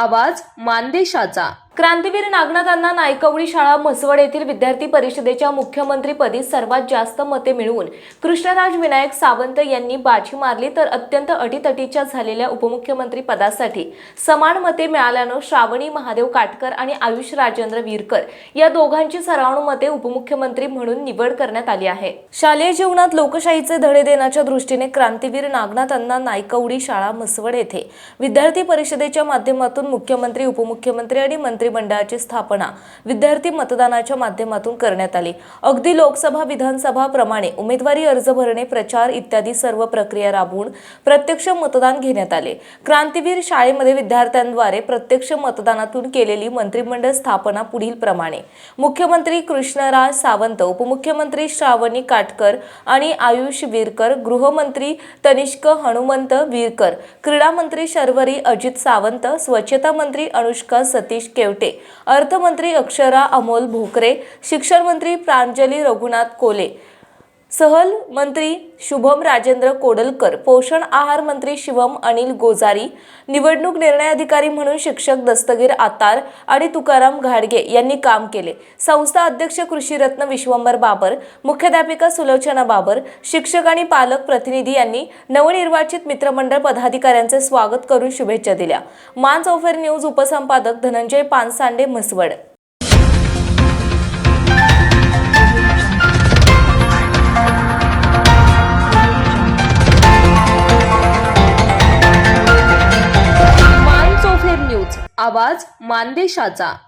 आवाज मानदेशाचा. क्रांतीवीर नागनाथांना नायकवडी शाळा म्हसवड येथील विद्यार्थी परिषदेच्या मुख्यमंत्रीपदी सर्वात जास्त मते मिळवून कृष्णराज विनायक सावंत यांनी बाजी मारली तर अत्यंत अटीतटीच्या झालेल्या उपमुख्यमंत्री पदासाठी समान मते मिळाल्यानं श्रावणी महादेव काटकर आणि आयुष राजेंद्र वीरकर या दोघांची सर्वानुमते उपमुख्यमंत्री म्हणून निवड करण्यात आली आहे. शालेय जीवनात लोकशाहीचे धडे देण्याच्या दृष्टीने क्रांतीवीर नागनाथांना नायकवडी शाळा म्हसवड येथे विद्यार्थी परिषदेच्या माध्यमातून मुख्यमंत्री उपमुख्यमंत्री आणि मंत्री मंत्रिमंडळाची स्थापना विद्यार्थी मतदानाच्या माध्यमातून करण्यात आली. अगदी लोकसभा विधानसभा प्रमाणे उमेदवारी अर्ज भरणे प्रचार इत्यादी सर्व प्रक्रिया राबवून प्रत्यक्ष मतदान घेण्यात आले. क्रांतीवीर शाळेमध्ये विद्यार्थ्यांद्वारे प्रत्यक्ष मतदानातून केलेली मंत्रिमंडळ स्थापना पुढील प्रमाणे. मुख्यमंत्री कृष्णराज सावंत उपमुख्यमंत्री श्रावणी काटकर आणि आयुष वीरकर गृहमंत्री तनिष्क हनुमंत वीरकर क्रीडा मंत्री शर्वरी अजित सावंत स्वच्छता मंत्री अनुष्का सतीश केवटे अर्थमंत्री अक्षरा अमोल भोकरे शिक्षण मंत्री प्रांजली रघुनाथ कोले सहल मंत्री शुभम राजेंद्र कोडलकर पोषण आहार मंत्री शिवम अनिल गोजारी निवडणूक निर्णय अधिकारी म्हणून शिक्षक दस्तगीर आतार आणि तुकाराम घाडगे यांनी काम केले. संस्था अध्यक्ष कृषीरत्न विश्वंभर बाबर मुख्याध्यापिका सुलोचना बाबर शिक्षक आणि पालक प्रतिनिधी यांनी नवनिर्वाचित मित्रमंडळ पदाधिकाऱ्यांचे स्वागत करून शुभेच्छा दिल्या. मान चौफेर न्यूज उपसंपादक धनंजय पानसांडे म्हसवड. आवाज मानदेशाचा.